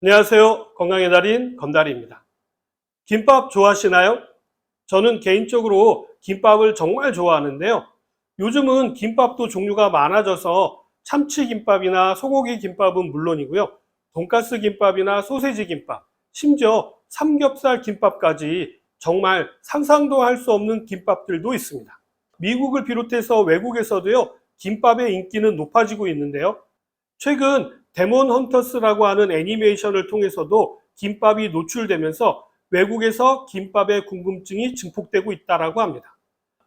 안녕하세요. 건강의 달인 건달입니다. 김밥 좋아하시나요? 저는 개인적으로 김밥을 정말 좋아하는데요. 요즘은 김밥도 종류가 많아져서 참치 김밥이나 소고기 김밥은 물론이고요. 돈가스 김밥이나 소세지 김밥, 심지어 삼겹살 김밥까지 정말 상상도 할 수 없는 김밥들도 있습니다. 미국을 비롯해서 외국에서도요, 김밥의 인기는 높아지고 있는데요. 최근 데몬 헌터스라고 하는 애니메이션을 통해서도 김밥이 노출되면서 외국에서 김밥의 궁금증이 증폭되고 있다라고 합니다.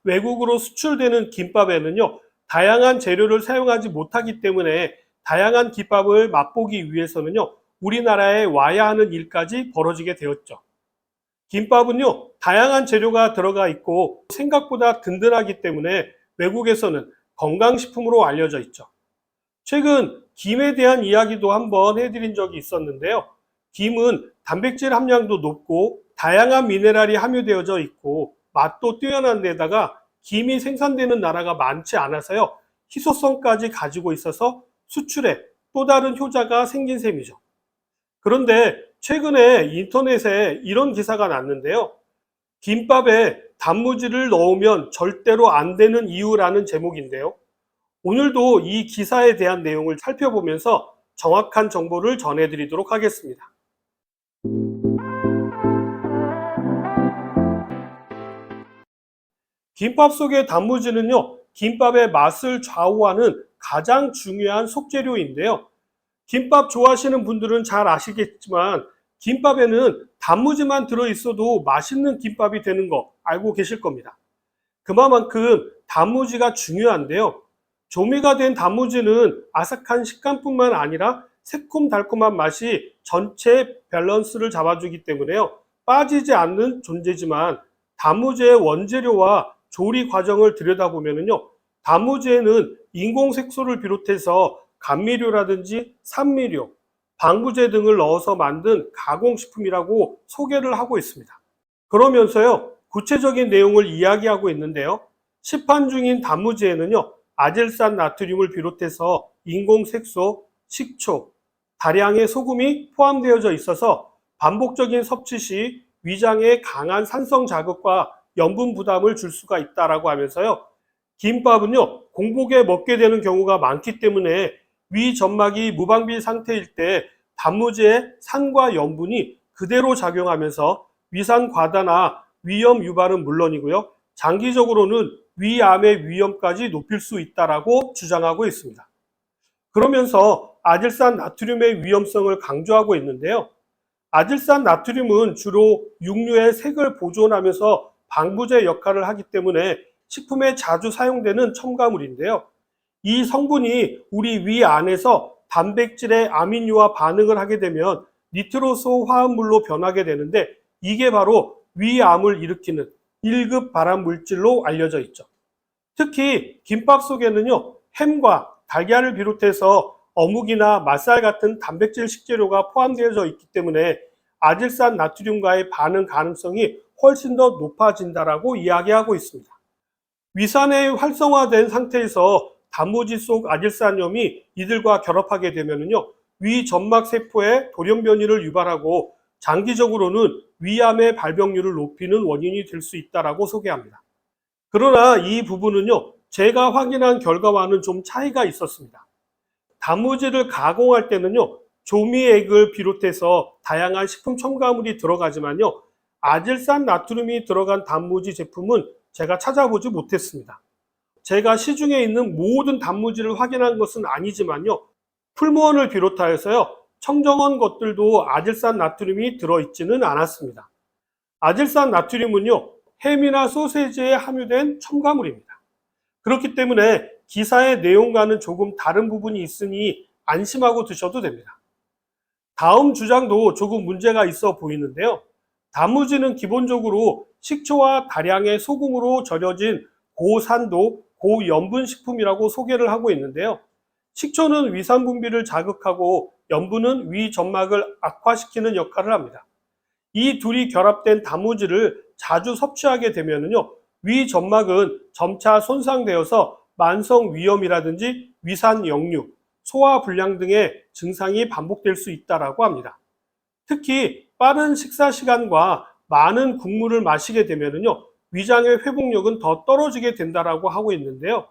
외국으로 수출되는 김밥에는요, 다양한 재료를 사용하지 못하기 때문에 다양한 김밥을 맛보기 위해서는요, 우리나라에 와야 하는 일까지 벌어지게 되었죠. 김밥은요, 다양한 재료가 들어가 있고 생각보다 든든하기 때문에 외국에서는 건강식품으로 알려져 있죠. 최근 김에 대한 이야기도 한번 해드린 적이 있었는데요. 김은 단백질 함량도 높고 다양한 미네랄이 함유되어져 있고 맛도 뛰어난 데다가 김이 생산되는 나라가 많지 않아서요. 희소성까지 가지고 있어서 수출에 또 다른 효자가 생긴 셈이죠. 그런데 최근에 인터넷에 이런 기사가 났는데요. 김밥에 단무지를 넣으면 절대로 안 되는 이유라는 제목인데요. 오늘도 이 기사에 대한 내용을 살펴보면서 정확한 정보를 전해드리도록 하겠습니다. 김밥 속의 단무지는요, 김밥의 맛을 좌우하는 가장 중요한 속재료인데요. 김밥 좋아하시는 분들은 잘 아시겠지만, 김밥에는 단무지만 들어있어도 맛있는 김밥이 되는 거 알고 계실 겁니다. 그만큼 단무지가 중요한데요. 조미가 된 단무지는 아삭한 식감뿐만 아니라 새콤달콤한 맛이 전체 밸런스를 잡아주기 때문에요. 빠지지 않는 존재지만 단무지의 원재료와 조리 과정을 들여다보면요. 단무지에는 인공 색소를 비롯해서 감미료라든지 산미료, 방부제 등을 넣어서 만든 가공식품이라고 소개를 하고 있습니다. 그러면서요. 구체적인 내용을 이야기하고 있는데요. 시판 중인 단무지에는요. 아질산 나트륨을 비롯해서 인공색소, 식초, 다량의 소금이 포함되어져 있어서 반복적인 섭취 시 위장에 강한 산성 자극과 염분 부담을 줄 수가 있다라고 하면서요. 김밥은요, 공복에 먹게 되는 경우가 많기 때문에 위 점막이 무방비 상태일 때 단무지의 산과 염분이 그대로 작용하면서 위산 과다나 위염 유발은 물론이고요. 장기적으로는 위암의 위험까지 높일 수 있다라고 주장하고 있습니다. 그러면서 아질산 나트륨의 위험성을 강조하고 있는데요. 아질산 나트륨은 주로 육류의 색을 보존하면서 방부제 역할을 하기 때문에 식품에 자주 사용되는 첨가물인데요. 이 성분이 우리 위 안에서 단백질의 아미노와 반응을 하게 되면 니트로소 화합물로 변하게 되는데 이게 바로 위암을 일으키는 1급 발암 물질로 알려져 있죠. 특히 김밥 속에는요, 햄과 달걀을 비롯해서 어묵이나 맛살 같은 단백질 식재료가 포함되어져 있기 때문에 아질산 나트륨과의 반응 가능성이 훨씬 더 높아진다라고 이야기하고 있습니다. 위산에 활성화된 상태에서 단무지 속 아질산염이 이들과 결합하게 되면요, 위 점막 세포의 돌연 변이를 유발하고 장기적으로는 위암의 발병률을 높이는 원인이 될 수 있다라고 소개합니다. 그러나 이 부분은요, 제가 확인한 결과와는 좀 차이가 있었습니다. 단무지를 가공할 때는요, 조미액을 비롯해서 다양한 식품 첨가물이 들어가지만요, 아질산 나트륨이 들어간 단무지 제품은 제가 찾아보지 못했습니다. 제가 시중에 있는 모든 단무지를 확인한 것은 아니지만요, 풀무원을 비롯하여서요, 청정원 것들도 아질산 나트륨이 들어있지는 않았습니다. 아질산 나트륨은요, 햄이나 소세지에 함유된 첨가물입니다. 그렇기 때문에 기사의 내용과는 조금 다른 부분이 있으니 안심하고 드셔도 됩니다. 다음 주장도 조금 문제가 있어 보이는데요. 단무지는 기본적으로 식초와 다량의 소금으로 절여진 고산도, 고염분 식품이라고 소개를 하고 있는데요. 식초는 위산 분비를 자극하고 염분은 위 점막을 악화시키는 역할을 합니다. 이 둘이 결합된 단무지를 자주 섭취하게 되면요. 위 점막은 점차 손상되어서 만성 위염이라든지 위산 역류, 소화 불량 등의 증상이 반복될 수 있다라고 합니다. 특히 빠른 식사 시간과 많은 국물을 마시게 되면요 위장의 회복력은 더 떨어지게 된다라고 하고 있는데요.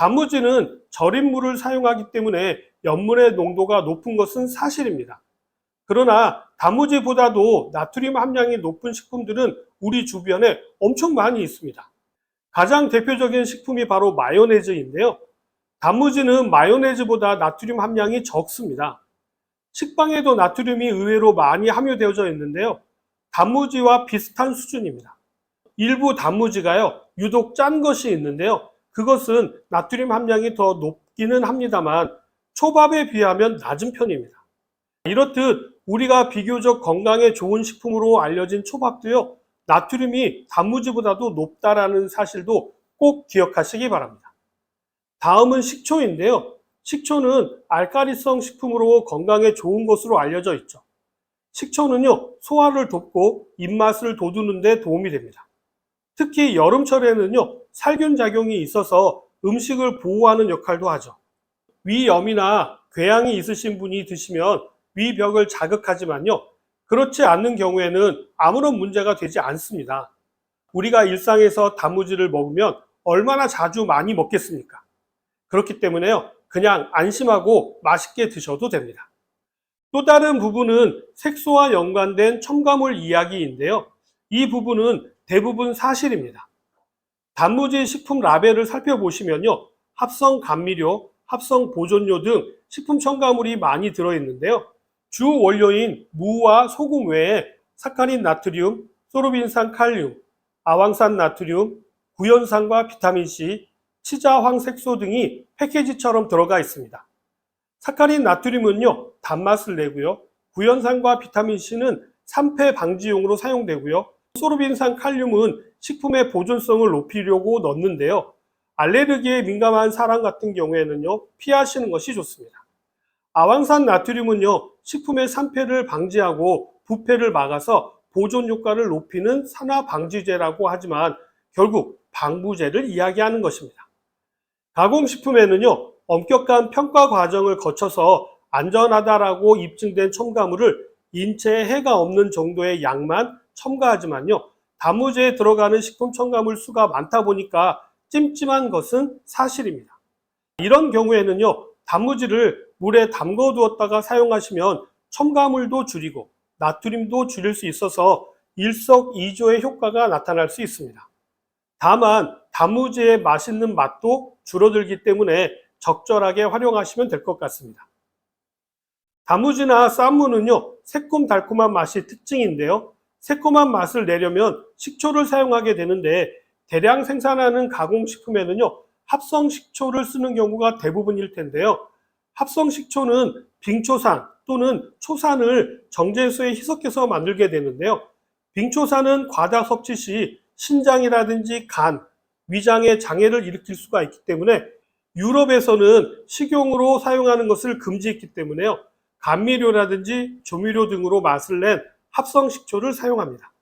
단무지는 절인 물을 사용하기 때문에 염분의 농도가 높은 것은 사실입니다. 그러나 단무지보다도 나트륨 함량이 높은 식품들은 우리 주변에 엄청 많이 있습니다. 가장 대표적인 식품이 바로 마요네즈인데요. 단무지는 마요네즈보다 나트륨 함량이 적습니다. 식빵에도 나트륨이 의외로 많이 함유되어져 있는데요. 단무지와 비슷한 수준입니다. 일부 단무지가요, 유독 짠 것이 있는데요. 그것은 나트륨 함량이 더 높기는 합니다만 초밥에 비하면 낮은 편입니다. 이렇듯 우리가 비교적 건강에 좋은 식품으로 알려진 초밥도요, 나트륨이 단무지보다도 높다라는 사실도 꼭 기억하시기 바랍니다. 다음은 식초인데요. 식초는 알카리성 식품으로 건강에 좋은 것으로 알려져 있죠. 식초는요, 소화를 돕고 입맛을 돋우는 데 도움이 됩니다. 특히 여름철에는요, 살균 작용이 있어서 음식을 보호하는 역할도 하죠. 위염이나 궤양이 있으신 분이 드시면 위벽을 자극하지만요, 그렇지 않는 경우에는 아무런 문제가 되지 않습니다. 우리가 일상에서 단무지를 먹으면 얼마나 자주 많이 먹겠습니까? 그렇기 때문에요, 그냥 안심하고 맛있게 드셔도 됩니다. 또 다른 부분은 색소와 연관된 첨가물 이야기인데요. 이 부분은 대부분 사실입니다. 단무지 식품 라벨을 살펴보시면요. 합성 감미료, 합성 보존료 등 식품 첨가물이 많이 들어있는데요. 주 원료인 무와 소금 외에 사카린 나트륨, 소르빈산 칼륨, 아황산 나트륨, 구연산과 비타민C, 치자황 색소 등이 패키지처럼 들어가 있습니다. 사카린 나트륨은요, 단맛을 내고요. 구연산과 비타민C는 산패 방지용으로 사용되고요. 소르빈산 칼륨은 식품의 보존성을 높이려고 넣는데요. 알레르기에 민감한 사람 같은 경우에는요, 피하시는 것이 좋습니다. 아황산 나트륨은요, 식품의 산패를 방지하고 부패를 막아서 보존 효과를 높이는 산화 방지제라고 하지만 결국 방부제를 이야기하는 것입니다. 가공식품에는요, 엄격한 평가 과정을 거쳐서 안전하다라고 입증된 첨가물을 인체에 해가 없는 정도의 양만 첨가하지만요, 단무지에 들어가는 식품 첨가물 수가 많다 보니까 찜찜한 것은 사실입니다. 이런 경우에는요, 단무지를 물에 담궈 두었다가 사용하시면 첨가물도 줄이고 나트륨도 줄일 수 있어서 일석이조의 효과가 나타날 수 있습니다. 다만 단무지의 맛있는 맛도 줄어들기 때문에 적절하게 활용하시면 될 것 같습니다. 단무지나 쌈무는요, 새콤달콤한 맛이 특징인데요. 새콤한 맛을 내려면 식초를 사용하게 되는데 대량 생산하는 가공식품에는요, 합성 식초를 쓰는 경우가 대부분일 텐데요. 합성 식초는 빙초산 또는 초산을 정제수에 희석해서 만들게 되는데요. 빙초산은 과다 섭취 시 신장이라든지 간, 위장에 장애를 일으킬 수가 있기 때문에 유럽에서는 식용으로 사용하는 것을 금지했기 때문에요. 감미료라든지 조미료 등으로 맛을 낸 합성 식초를 사용합니다.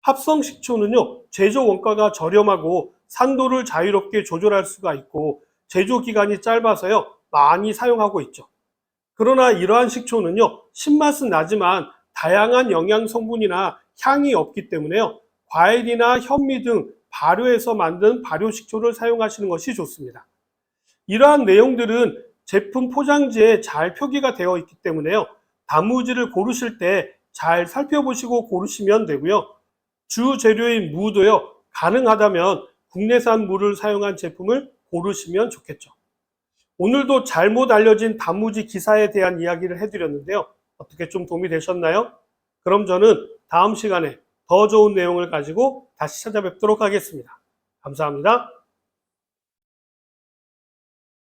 합성 식초는요, 제조 원가가 저렴하고 산도를 자유롭게 조절할 수가 있고 제조 기간이 짧아서요, 많이 사용하고 있죠. 그러나 이러한 식초는요, 신맛은 나지만 다양한 영양 성분이나 향이 없기 때문에요, 과일이나 현미 등 발효해서 만든 발효 식초를 사용하시는 것이 좋습니다. 이러한 내용들은 제품 포장지에 잘 표기가 되어 있기 때문에요, 단무지를 고르실 때 잘 살펴보시고 고르시면 되고요. 주 재료인 무도요, 가능하다면 국내산 무를 사용한 제품을 고르시면 좋겠죠. 오늘도 잘못 알려진 단무지 기사에 대한 이야기를 해드렸는데요. 어떻게 좀 도움이 되셨나요? 그럼 저는 다음 시간에 더 좋은 내용을 가지고 다시 찾아뵙도록 하겠습니다. 감사합니다.